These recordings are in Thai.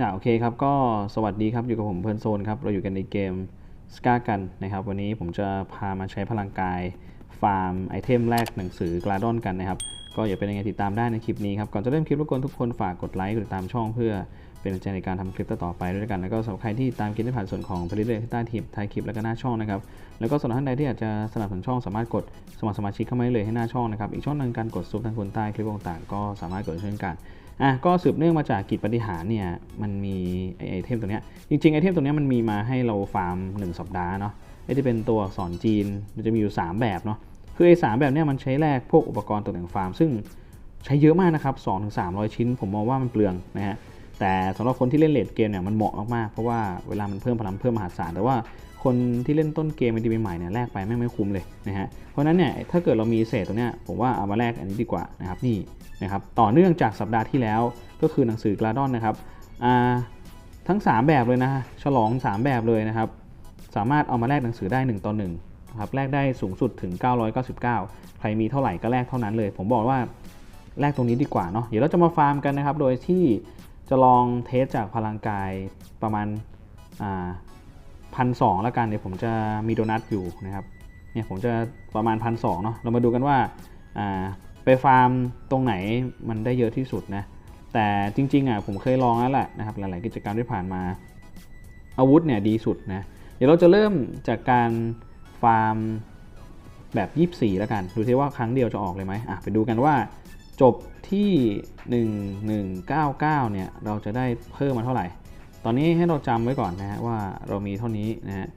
อ่าโอเคครับก็สวัสดีครับอยู่กับผมเพลินโซนครับเราอยู่กันในเกมสกากันนะครับ วันนี้ผมจะพามาใช้พลังกายฟาร์มไอเทมแรกหนังสือกลาดอนกันนะครับ ก็อย่าเป็นยังไงติดตามได้ในคลิปนี้ครับ ก่อนจะเริ่มคลิปรบกวนทุกคนฝากกดไลค์กดติดตามช่องเพื่อเป็นกำลังใจในการทำคลิปต่อไปด้วยกัน แล้วก็สำหรับใครที่ตามคลิปได้ผ่านส่วนของผลิตเลยที่ใต้คลิปท้ายคลิปแล้วก็หน้าช่องนะครับ แล้วก็สำหรับท่านใดที่อยากจะสนับสนุนช่องสามารถกดสมัครสมาชิกเข้ามาได้เลยให้หน้าช่องนะครับ อีกช่องหนึ่งการกดซุปทางคนใต้คลิปต่างๆก็สามารถกดเช่นกัน อะก็สืบเนื่องมาจากกิจปฏิหารเนี่ยมันมีไอไอเทมตัวเนี้ยจริงๆไอเทมตัวเนี้ยมันมีมาให้เราฟาร์ม 1 สัปดาห์เนาะไอที่เป็นตัวอักษรจีนมันจะมีอยู่ 3 แบบเนาะคือไอสามแบบเนี้ยมันใช้แลกพวกอุปกรณ์ตกแต่งฟาร์ม ซึ่งใช้เยอะมากนะครับ2-300ถึง300ชิ้น ผมมองว่ามันเปลืองนะฮะแต่สำหรับคนที่เล่นเลดเกมเนี่ยมันเหมาะมากๆเพราะว่าเวลามันเพิ่มพลังเพิ่มมหาศาลแต่ว่า คนที่เล่นต้นเกมไอดีใหม่ๆเนี่ยแลกไปไม่งไม่คุ้มเลยนะฮะ เพราะนั้นเนี่ยถ้าเกิดเรามีเศษตัวเนี้ยผมว่าเอามาแลกอันนี้ดีกว่านะครับนี่นะครับต่อเนื่องจากสัปดาห์ที่แล้วก็คือหนังสือกลาดอนนะครับทั้ง 3 แบบเลยนะฉลอง 3 แบบเลยนะครับสามารถเอามาแลกหนังสือได้ 1ต่อ1นะครับแลกได้สูงสุดถึง 999 ใครมีเท่าไหร่ก็แลกเท่านั้นเลย ผมบอกว่าแลกตรงนี้ดีกว่าเนาะเดี๋ยวเราจะมาฟาร์มกันนะครับ โดยที่จะลองเทสจากพลังกายประมาณ พันสองแล้วกันเดี๋ยวผมจะมีโดนัทอยู่นะครับเนี่ยผมจะประมาณพันสองเนาะเรามาดูกันว่าไปฟาร์มตรงไหนมันได้เยอะที่สุดนะแต่จริงๆอะผมเคยลองแล้วแหละนะครับหลายๆกิจกรรมที่ผ่านมาอาวุธเนี่ยดีสุดนะเดี๋ยวเราจะเริ่มจากการฟาร์มแบบ 24 แล้วกันดูซิว่าครั้งเดียวจะออกเลยไหมอะไปดูกันว่าจบที่ 1199 เนี่ยเราจะได้เพิ่มมาเท่าไหร่ ตอนนี้ให้เราจำไว้ก่อนนะฮะว่าเรามีเท่านี้นะฮะ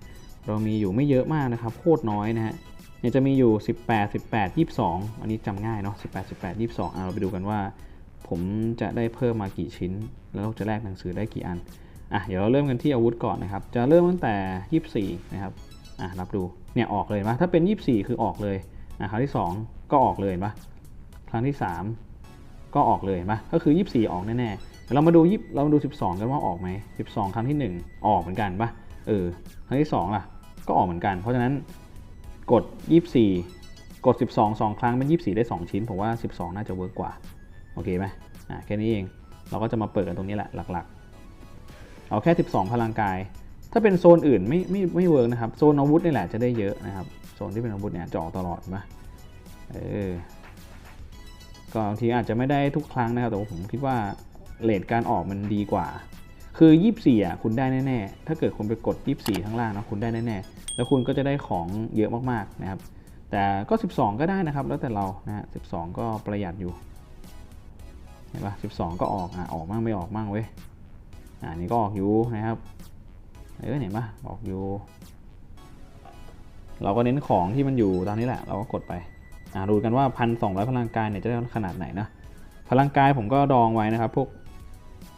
เรามีอยู่ไม่เยอะมากนะครับโคตรน้อยนะฮะเนี่ยจะมีอยู่ 18 18 22 อันนี้จำง่ายเนาะ18 18 22อะเราไปดูกันว่า ผมจะได้เพิ่มมากี่ชิ้น แล้วจะแลกหนังสือได้กี่อันอะเดี๋ยวเราเริ่มกันที่อาวุธก่อนนะครับ จะเริ่มตั้งแต่ 24 นะครับอะรับดูเนี่ยออกเลยปะถ้าเป็น 24 คือออกเลยอะครั้งที่ 2 ก็ออกเลยปะครั้งที่ 3 ก็ออกเลยปะก็คือ 24 ออกแน่ๆ เรามาดูยิบเรามาดู 12 กันว่าออกไหม 12 ครั้งที่ 1 ออกเหมือนกันปะเออครั้งที่ 2 ล่ะ ก็ออกเหมือนกัน เพราะฉะนั้นกด 24 กด 12 2 ครั้งเป็น 24 ได้ 2 ชิ้น ผมว่า 12 น่าจะเวิร์กกว่า โอเคไหมอ่าแค่นี้เอง เราก็จะมาเปิดกันตรงนี้แหละหลักๆ เอาแค่ 12 พลังกาย ถ้าเป็นโซนอื่นไม่ไม่ไม่เวิร์กนะครับ โซนอาวุธนี่แหละจะได้เยอะนะครับ โซนที่เป็นอาวุธเนี่ยจะออกตลอดไหมเออ ก็บางทีอาจจะไม่ได้ทุกครั้งนะครับ แต่ว่าผมคิดว่า เลทการออกมันดีกว่า คือ 24อะคุณได้แน่ๆ ถ้าเกิดคุณไปกด 24 ข้างล่างนะคุณได้แน่ๆ แล้วคุณก็จะได้ของเยอะมากๆนะครับ แต่ก็ 12 ก็ได้นะครับ แล้วแต่เรานะฮะ12 ก็ประหยัดอยู่เห็นปะ12 ก็ออกอะออกมั่งไม่ออกมั่งเว้ยอ่านี่ก็ออกอยู่นะครับเออเห็นปะออกอยู่ เราก็เน้นของที่มันอยู่ตามนี้แหละ เราก็กดไปอ่าดูกันว่าพันสองร้อยพลังกายเนี่ยจะได้ขนาดไหนนะพลังกายผมก็ดองไว้นะครับ พวก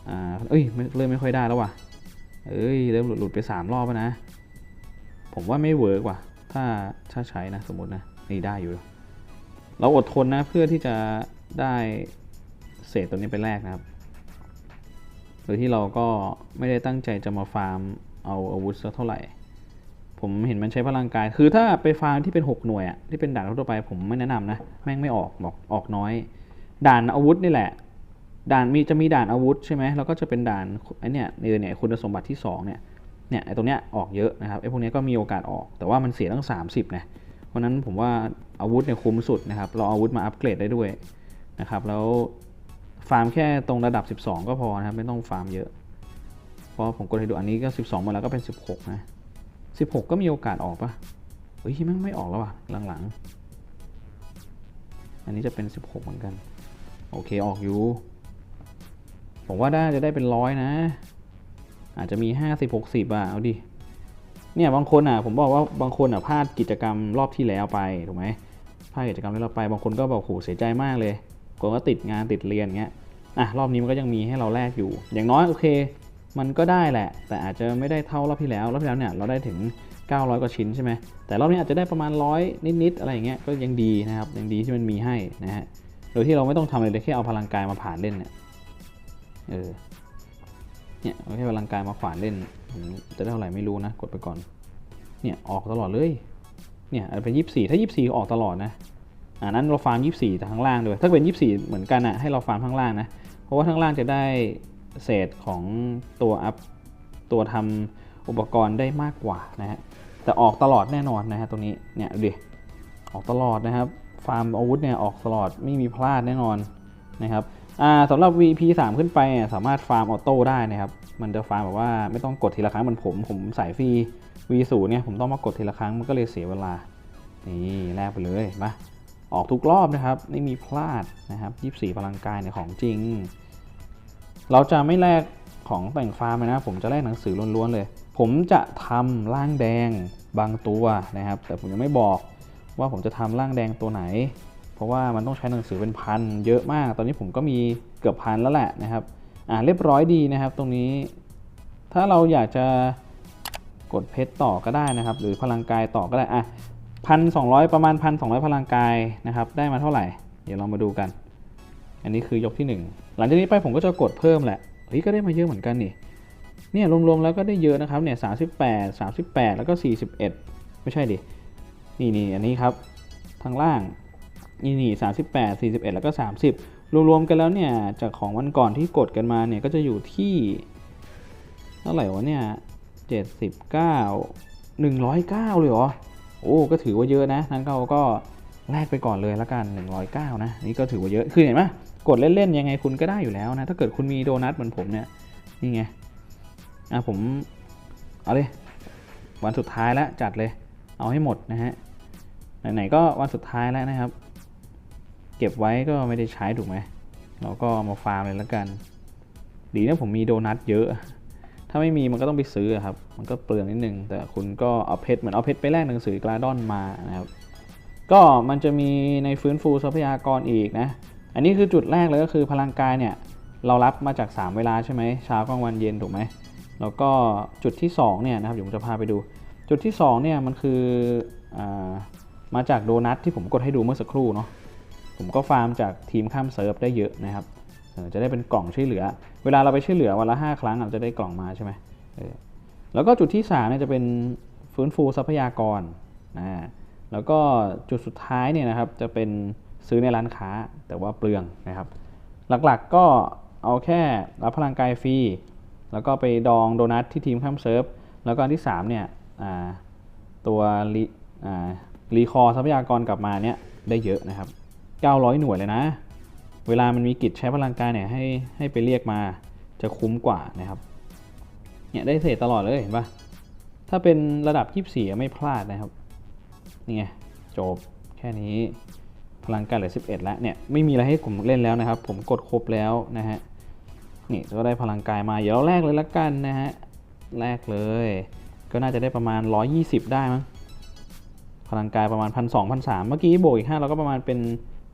อ่าเอ้ยเริ่มไม่ค่อยได้แล้วว่ะเอ้ยเริ่มหลุดหลุดไปสามรอบแล้วนะ ผมว่าไม่เวิร์กว่ะ ถ้าถ้าใช้นะสมมตินะนี่ได้อยู่ เราอดทนนะเพื่อที่จะได้เศษตัวนี้ไปแลกนะครับโดยที่เราก็ไม่ได้ตั้งใจจะมาฟาร์มเอาอาวุธสักเท่าไหร่ ผมเห็นมันใช้พลังกาย คือถ้าไปฟาร์มที่เป็น 6 หน่วยอะที่เป็นด่านทั่วไปผมไม่แนะนำนะ แม่งไม่ออกบอกออกน้อย ด่านอาวุธนี่แหละ ด่านมีจะมีด่านอาวุธใช่ไหมแล้วก็จะเป็นด่านไอเนี่ยเนี่ยเนยคุณสมบัติที่2เนี่ยเนี่ยไอตรงเนี้ยออกเยอะนะครับไอพวกนี้ก็มีโอกาสออก แต่ว่ามันเสียตั้ง 30นะเพราะนั้นผมว่าอาวุธเนี่ยคุ้มสุดนะครับเราอาวุธมาอัปเกรดได้ด้วยนะครับแล้วฟาร์มแค่ตรงระดับ 12 ก็พอนะครับไม่ต้องฟาร์มเยอะเพราะผมกดให้ดูอันนี้ก็ 12มาแล้วก็เป็น 16 นะ 16 ก็มีโอกาสออกปะเฮ้ยมันไม่ออกแล้วว่ะหลังๆ อันนี้จะเป็น 16 เหมือนกัน โอเคออกอยู่ ผมว่าได้จะได้เป็นร้อยนะ อาจจะมี 50 60อะเอาดิเนี่ยบางคนอะผมบอกว่าบางคนอะพลาดกิจกรรมรอบที่แล้วไปถูกไหมพลาดกิจกรรมที่เราไปบางคนก็บอกโหเสียใจมากเลยคนก็ติดงานติดเรียนเงี้ยอะรอบนี้มันก็ยังมีให้เราแลกอยู่ อย่างน้อยโอเค มันก็ได้แหละ แต่อาจจะไม่ได้เท่ารอบที่แล้วรอบที่แล้วเนี่ยเราได้ถึง 900 กว่าชิ้นใช่ไหมแต่รอบนี้อาจจะได้ประมาณร้อยนิดๆอะไรอย่างเงี้ยก็ยังดีนะครับยังดีที่มันมีให้นะฮะโดยที่เราไม่ต้องทำอะไรเลยแค่เอาพลังกายมาผ่านเล่นเนี่ย เออ เนี่ยเอาแค่พลังกายมาขวานเล่นจะได้เท่าไหร่ไม่รู้นะ กดไปก่อน เนี่ยออกตลอดเลย เนี่ยเป็นยี่สี่ถ้ายี่สี่ออกตลอดนะอ่านั้นเราฟาร์ม24แต่ข้างล่างด้วยถ้าเป็น24เหมือนกันอะให้เราฟาร์มข้างล่างนะ เพราะว่าข้างล่างจะได้เศษของตัวอัพตัวทำอุปกรณ์ได้มากกว่านะฮะแต่ออกตลอดแน่นอนนะฮะตรงนี้เนี่ยดูดิออกตลอดนะครับ ฟาร์มอาวุธเนี่ยออกตลอดไม่มีพลาดแน่นอนนะครับ สำหรับ VP 3 ขึ้นไปสามารถฟาร์มออโต้ได้นะครับ มันจะฟาร์มแบบว่าไม่ต้องกดทีละครั้งเหมือนผม ผมสายฟรี V0 เนี่ยผมต้องมากดทีละครั้งมันก็เลยเสียเวลา นี่แลกไปเลยมาออกทุกรอบนะครับ ไม่มีพลาดนะครับ 24 พลังกายเนี่ยของจริง เราจะไม่แลกของแต่งฟาร์มนะ ผมจะแลกหนังสือล้วนๆเลย ผมจะทำร่างแดงบางตัวนะครับ แต่ผมยังไม่บอกว่าผมจะทำร่างแดงตัวไหน เพราะว่ามันต้องใช้หนังสือเป็นพันเยอะมาก ตอนนี้ผมก็มีเกือบพันแล้วแหละนะครับ อ่าเรียบร้อยดีนะครับ ตรงนี้ ถ้าเราอยากจะกดเพชรต่อก็ได้นะครับ หรือพลังกายต่อก็ได้อะพันสองประมาณพันสองพลังกายนะครับ ได้มาเท่าไหร่ เดี๋ยวเรามาดูกัน อันนี้คือยกที่หนึ่งหลังจากนี้ไปผมก็จะกดเพิ่มแหละเฮ้ยก็ได้มาเยอะเหมือนกันนี่เนี่ยรวมๆแล้วก็ได้เยอะนะครับเนี่ยสาสิบแปดสามสิบแปดแล้วก็สี่สิบเอ็ดไม่ใช่ดินี่นี่อันนี้ครับทางล่าง นี่นี่สามสิบแปดสี่สิบเอ็ดแล้วก็สามสิบรวมๆกันแล้วเนี่ย จากของวันก่อนที่กดกันมาเนี่ย ก็จะอยู่ที่เท่าไหร่วะเนี่ยเจ็ดสิบเก้าหนึ่งร้อยเก้าเลยเหรอ โอ้ ก็ถือว่าเยอะนะ นั้นเราก็แลกไปก่อนเลยละกัน 109 นะ นี่ก็ถือว่าเยอะ คือเห็นไหมกดเล่นๆยังไงคุณก็ได้อยู่แล้วนะ ถ้าเกิดคุณมีโดนัทเหมือนผมเนี่ย นี่ไง อะผม เอาเลย วันสุดท้ายแล้วจัดเลย เอาให้หมดนะฮะ ไหนๆก็วันสุดท้ายแล้วนะครับ เก็บไว้ก็ไม่ได้ใช้ถูกไหม เราก็มาฟาร์มเลยละกัน ดีนะผมมีโดนัทเยอะ ถ้าไม่มีมันก็ต้องไปซื้อครับ มันก็เปลืองนิดนึง แต่คุณก็เอาเพชรเหมือนเอาเพชรไปแลกหนังสือกราดอนมานะครับ ก็มันจะมีในฟื้นฟูทรัพยากรอีกนะ อันนี้คือจุดแรกเลยก็คือพลังกายเนี่ยเรารับมาจาก 3 เวลาใช่ไหมเช้ากลางวันเย็นถูกไหมแล้วก็จุดที่2เนี่ยนะครับเดี๋ยวผมจะพาไปดู จุดที่2เนี่ยมันคืออามาจากโดนัทที่ผมกดให้ดูเมื่อสักครู่เนาะ ผมก็ฟาร์มจากทีมข้ามเซิร์ฟได้เยอะนะครับจะได้เป็นกล่องช่วยเหลือ เวลาเราไปช่วยเหลือวันละ 5 ครั้งเราจะได้กล่องมาใช่ไหมแล้วก็จุดที่3เนี่ยจะเป็นฟื้นฟูทรัพยากรนะแล้วก็จุดสุดท้ายเนี่ยนะครับจะเป็นซื้อในร้านค้าแต่ว่าเปลืองนะครับ หลักๆก็เอาแค่รับพลังกายฟรีแล้วก็ไปดองโดนัทที่ทีมข้ามเซิร์ฟแล้วก็อันที่3เนี่ยตัวรีอ่ารีคอร์ทรัพยากรกลับมาเนี่ยได้เยอะนะครับ 900 หน่วยเลยนะ เวลามันมีกิจใช้พลังกายเนี่ยให้ให้ไปเรียกมาจะคุ้มกว่านะครับ เนี่ยได้เศษตลอดเลยเห็นปะถ้าเป็นระดับ 24 ไม่พลาดนะครับ นี่ไงจบแค่นี้พลังกายเหลือ 11 แล้วเนี่ยไม่มีอะไรให้ผมเล่นแล้วนะครับ ผมกดครบแล้วนะฮะนี่ก็ได้พลังกายมา เดี๋ยวเราแลกเลยละกันนะฮะแลกเลย ก็น่าจะได้ประมาณ 120 ได้มั้งพลังกายประมาณ 1 2 0 0 1 3 0 0เมื่อกี้โบวกอีก5เราก็ประมาณเป็น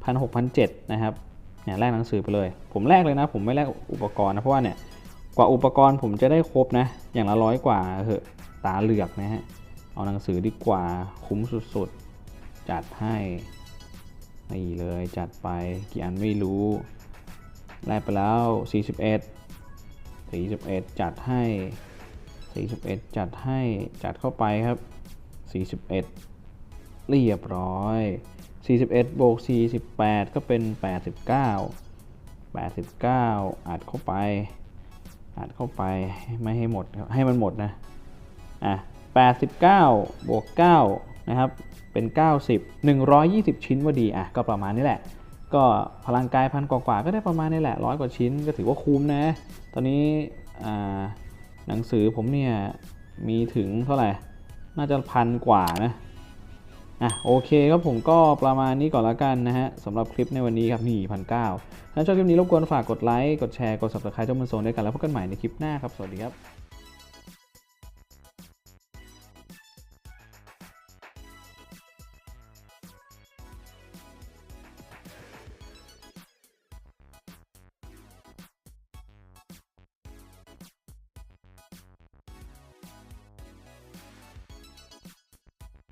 1 6 0 0 7นะครับเนี่ยแลกหนังสือไปเลย ผมแลกเลยนะ ผมไม่แลกอุปกรณ์นะเพราะว่าเนี่ยกว่าอุปกรณ์ผมจะได้ครบนะ อย่างละร้อยกว่าเหอะตาเหลือกนะฮะเอาหนังสือดีกว่าคุ้มสุดๆ จัดให้นี่เลยจัดไปกี่อันไม่รู้แลกไปแล้ว 41 41 จัดให้ 41 จัดให้จัดเข้าไปครับ 41 เรียบร้อย 41บวก48 ก็เป็น 89 89 อัดเข้าไป อัดเข้าไปไม่ให้หมดครับให้มันหมดนะ อะ 89 บวก 9 นะครับ เป็น 90 120 ชิ้นพอดี อะ ก็ประมาณนี้แหละ ก็พลังกายพันกว่าๆก็ได้ประมาณนี้แหละร้อยกว่าชิ้นก็ถือว่าคุ้มนะ ตอนนี้หนังสือผมเนี่ยมีถึงเท่าไหร่ น่าจะพันกว่านะ อะโอเคครับผมก็ประมาณนี้ก่อนละกันนะฮะสำหรับคลิปในวันนี้ครับนี่พันเก้าถ้าชอบคลิปนี้รบกวนฝากกดไลค์กดแชร์กด subscribe เจ้ามันโซนด้วยกันแล้วพบกันใหม่ในคลิปหน้าครับ สวัสดีครับ